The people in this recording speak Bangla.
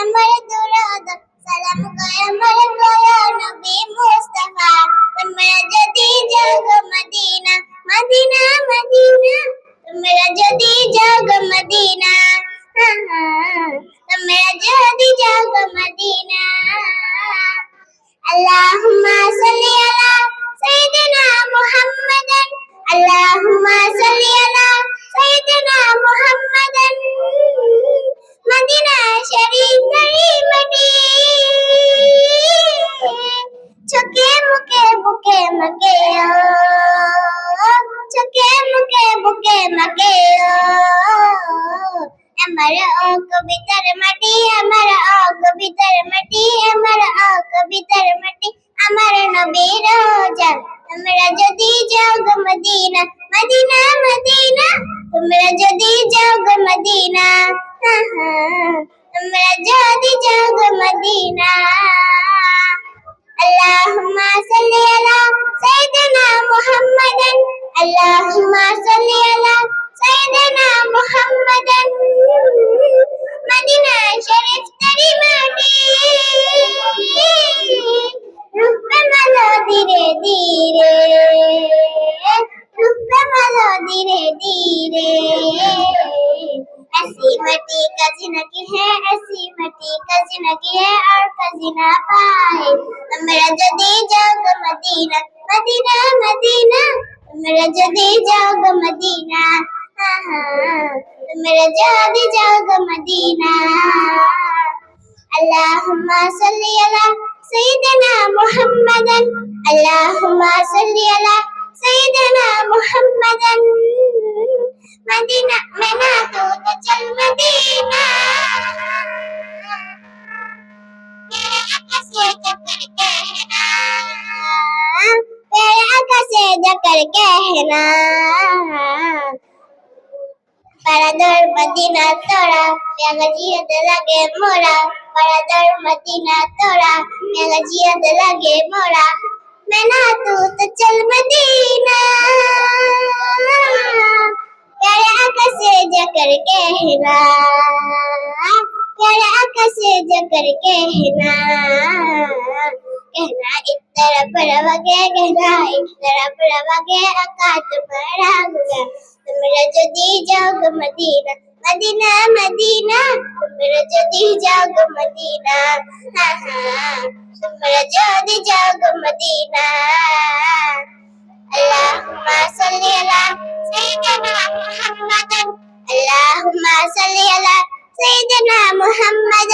আমার দুরদ, সালাম কয় আমার দয়া নবী মুস্তাফা। তোমরা যদি জাগো মদিনা মদিনা মদিনা, তোমরা যদি জাগো মদিনা তোমরা যদি জাগো মদিনা। বুকে মগে আমার ও কবিতার মাটি আমার ও কবিতার মাটি আমার ও কবিতার মাটি আমার নবীর রোজা তোমরা যদি যাও গো মদিনা মদিনা মদিনা তোমরা যদি যাও গো মদিনা হা, হা, তোমরা যদি যাও গো মদিনা اللهم صل على سيدنا محمد اللهم صل على سيدنا محمدا مدينة شريف تريماني ربما لا ديري ديري ربما لا ديري ديري ऐसी मटी का जिनकी है ऐसी मटी का जिनकी है और खजिना पाए मेरा जदी जाओ मदीना मदीना मदीना मेरा जदी जाओ मदीना मेरा जदी जाओ मदीना اللهم صل على سيدنا محمد اللهم صل على سيدنا محمد مدينة مناطق चल Parador Madina Tora, mi agachía de la que mora. Parador Madina Tora, mi agachía de la que mora. Mena tu to chal Madina. प्यारे आका से जकर के हिना प्यारे आका से जकर के हिना कहना इस तरफ रवगे कहना इस तरफ रवगे आका तुम्हारा होगा तुमरा जदी जाओ मदीना मदीना मदीना तुमरा जदी जाओ मदीना हाँ हाँ तुमरा जदी जाओ मदीना اللهم صل على سيدنا محمد اللهم صل على سيدنا محمد